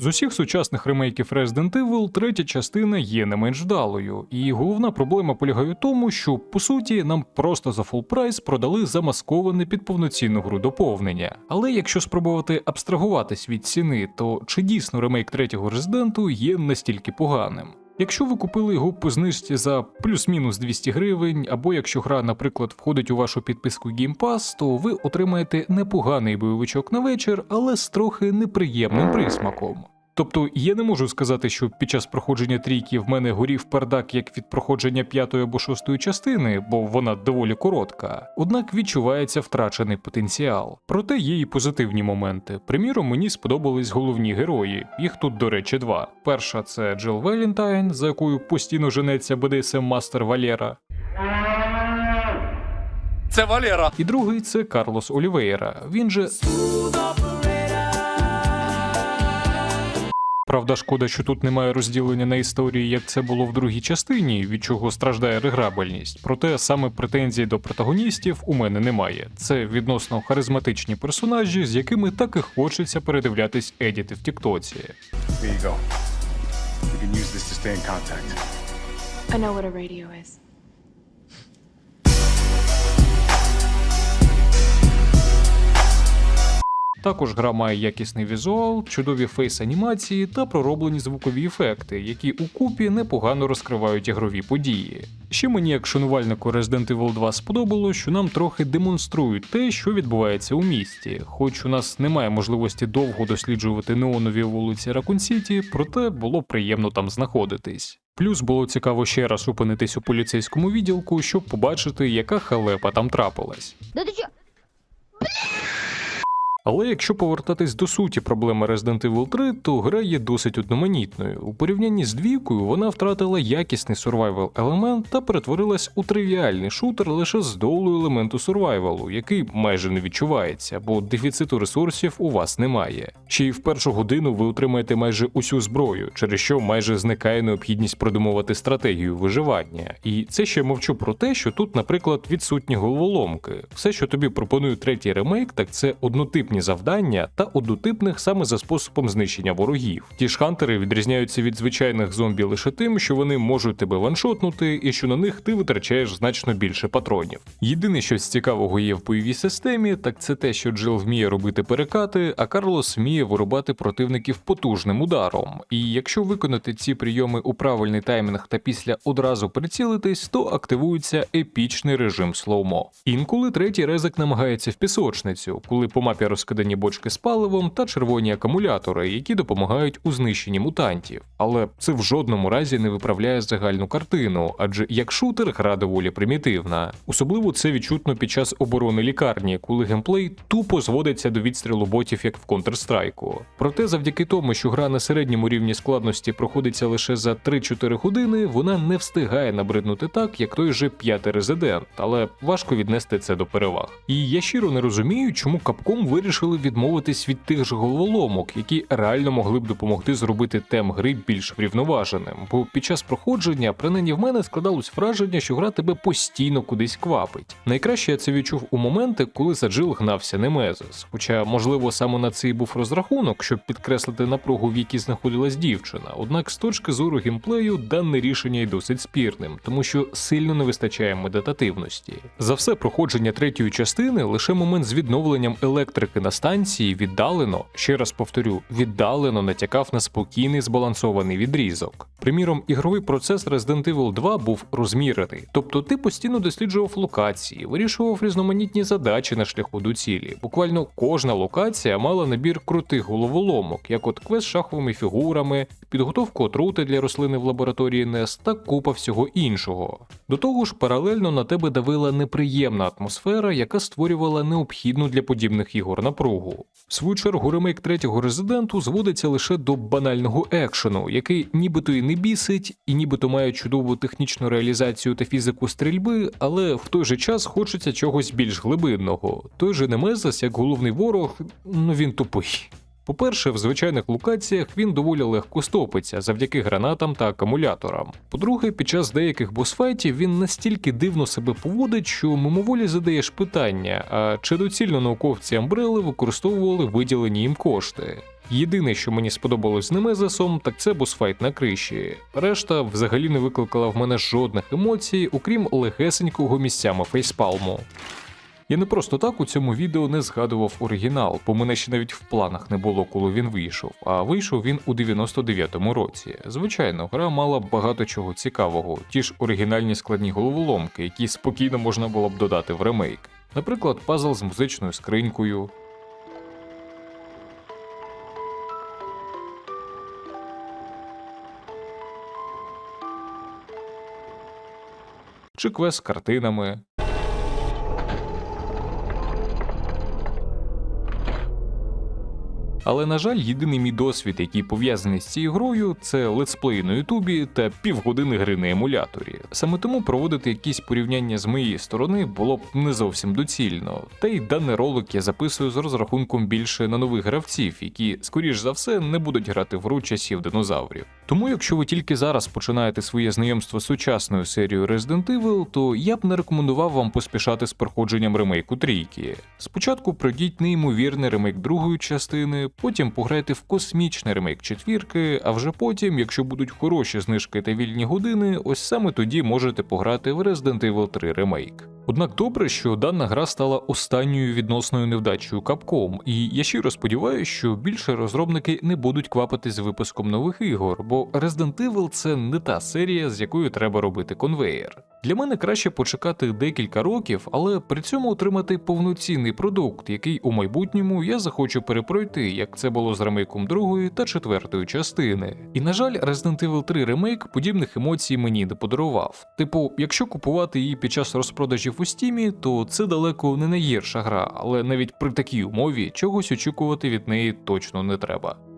З усіх сучасних ремейків Resident Evil третя частина є не менш вдалою, і головна проблема полягає в тому, що по суті нам просто за фул прайс продали замасковане під повноцінну гру доповнення. Але якщо спробувати абстрагуватись від ціни, то чи дійсно ремейк третього Резиденту є настільки поганим? Якщо ви купили його по знижці за плюс-мінус 200 гривень, або якщо гра, наприклад, входить у вашу підписку Game Pass, то ви отримаєте непоганий бойовичок на вечір, але з трохи неприємним присмаком. Тобто я не можу сказати, що під час проходження трійки в мене горів пердак як від проходження п'ятої або шостої частини, бо вона доволі коротка. Однак відчувається втрачений потенціал. Проте є і позитивні моменти. Приміром, мені сподобались головні герої. Їх тут, до речі, два. Перша це Джил Велентайн, за якою постійно женеться BDSM мастер Валєра. Це Валера. І другий це Карлос Олівейра. Він же. Правда, шкода, що тут немає розділення на історії, як це було в другій частині, від чого страждає реграбельність. Проте саме претензій до протагоністів у мене немає. Це відносно харизматичні персонажі, з якими так і хочеться передивлятись едіти в Тіктоці. I know what a radio is. Також гра має якісний візуал, чудові фейс-анімації та пророблені звукові ефекти, які укупі непогано розкривають ігрові події. Ще мені, як шанувальнику Resident Evil 2, сподобалось, що нам трохи демонструють те, що відбувається у місті. Хоч у нас немає можливості довго досліджувати неонові вулиці Ракун Сіті, проте було приємно там знаходитись. Плюс було цікаво ще раз опинитись у поліцейському відділку, щоб побачити, яка халепа там трапилась. Да ты чё? Але якщо повертатись до суті проблеми Resident Evil 3, то гра є досить одноманітною. У порівнянні з двійкою вона втратила якісний сурвайвал елемент та перетворилась у тривіальний шутер лише з долою елементу сурвайвалу, який майже не відчувається, бо дефіциту ресурсів у вас немає. Ще й в першу годину ви отримаєте майже усю зброю, через що майже зникає необхідність продумувати стратегію виживання. І це ще мовчу про те, що тут, наприклад, відсутні головоломки. Все, що тобі пропонує третій ремейк, так це однотипні завдання та однотипних саме за способом знищення ворогів. Ті ж хантери відрізняються від звичайних зомбі лише тим, що вони можуть тебе ваншотнути, і що на них ти витрачаєш значно більше патронів. Єдине, що з цікавого є в бойовій системі, так це те, що Джил вміє робити перекати, а Карлос вміє вирубати противників потужним ударом. І якщо виконати ці прийоми у правильний таймінг та після одразу прицілитись, то активується епічний режим слоумо. Інколи третій резик намагається в пісочницю, коли по мапі розкидані бочки з паливом та червоні акумулятори, які допомагають у знищенні мутантів. Але це в жодному разі не виправляє загальну картину, адже як шутер гра доволі примітивна. Особливо це відчутно під час оборони лікарні, коли геймплей тупо зводиться до відстрілу ботів, як в Counter-Strike. Проте, завдяки тому, що гра на середньому рівні складності проходиться лише за 3-4 години, вона не встигає набриднути так, як той же п'ятий резидент, але важко віднести це до переваг. І я щиро не розумію, чому Capcom вирішили відмовитись від тих же головоломок, які реально могли б допомогти зробити тем гри більш врівноваженим. Бо під час проходження, принаймні в мене складалось враження, що гра тебе постійно кудись квапить. Найкраще я це відчув у моменти, коли за Джил гнався Немезис. Хоча, можливо, саме на це і був розрахунок, щоб підкреслити напругу, в якій знаходилась дівчина. Однак, з точки зору геймплею, дане рішення й досить спірним, тому що сильно не вистачає медитативності. За все проходження третьої частини лише момент з відновленням електрики на станції віддалено, ще раз повторю, віддалено натякав на спокійний збалансований відрізок. Приміром, ігровий процес Resident Evil 2 був розмірений, тобто ти постійно досліджував локації, вирішував різноманітні задачі на шляху до цілі. Буквально кожна локація мала набір крутих головоломок, як от квест з шаховими фігурами, підготовку отрути для рослини в лабораторії NES та купа всього іншого. До того ж, паралельно на тебе давила неприємна атмосфера, яка створювала необхідну для подібних ігор напругу. В свою чергу ремейк третього резиденту зводиться лише до банального екшену, який нібито і не бісить, і нібито має чудову технічну реалізацію та фізику стрільби, але в той же час хочеться чогось більш глибинного. Той же Немезис, як головний ворог, ну він тупий. По-перше, в звичайних локаціях він доволі легко стопиться завдяки гранатам та акумуляторам. По-друге, під час деяких босфайтів він настільки дивно себе поводить, що мимоволі задаєш питання: а чи доцільно науковці Амбрели використовували виділені їм кошти? Єдине, що мені сподобалось з Немезисом, так це босфайт на криші. Решта взагалі не викликала в мене жодних емоцій, окрім легесенького місцями фейспалму. Я не просто так у цьому відео не згадував оригінал, бо мене ще навіть в планах не було, коли він вийшов. А вийшов він у 99-му році. Звичайно, гра мала багато чого цікавого, ті ж оригінальні складні головоломки, які спокійно можна було б додати в ремейк. Наприклад, пазл з музичною скринькою. Чи квест з картинами. Але, на жаль, єдиний мій досвід, який пов'язаний з цією грою, це летсплей на Ютубі та півгодини гри на емуляторі. Саме тому проводити якісь порівняння з моєї сторони було б не зовсім доцільно. Та й даний ролик я записую з розрахунком більше на нових гравців, які, скоріш за все, не будуть грати в гру часів динозаврів. Тому, якщо ви тільки зараз починаєте своє знайомство з сучасною серією Resident Evil, то я б не рекомендував вам поспішати з проходженням ремейку трійки. Спочатку пройдіть неймовірний ремейк другої частини, потім пограйте в космічний ремейк четвірки, а вже потім, якщо будуть хороші знижки та вільні години, ось саме тоді можете пограти в Resident Evil 3 ремейк. Однак добре, що дана гра стала останньою відносною невдачею Capcom, і я щиро сподіваюся, що більше розробники не будуть квапити з випуском нових ігор, бо Resident Evil це не та серія, з якою треба робити конвеєр. Для мене краще почекати декілька років, але при цьому отримати повноцінний продукт, який у майбутньому я захочу перепройти, як це було з ремейком другої та четвертої частини. І на жаль, Resident Evil 3 ремейк подібних емоцій мені не подарував. Типу, якщо купувати її під час розпродажів у стімі, то це далеко не найгірша гра, але навіть при такій умові чогось очікувати від неї точно не треба.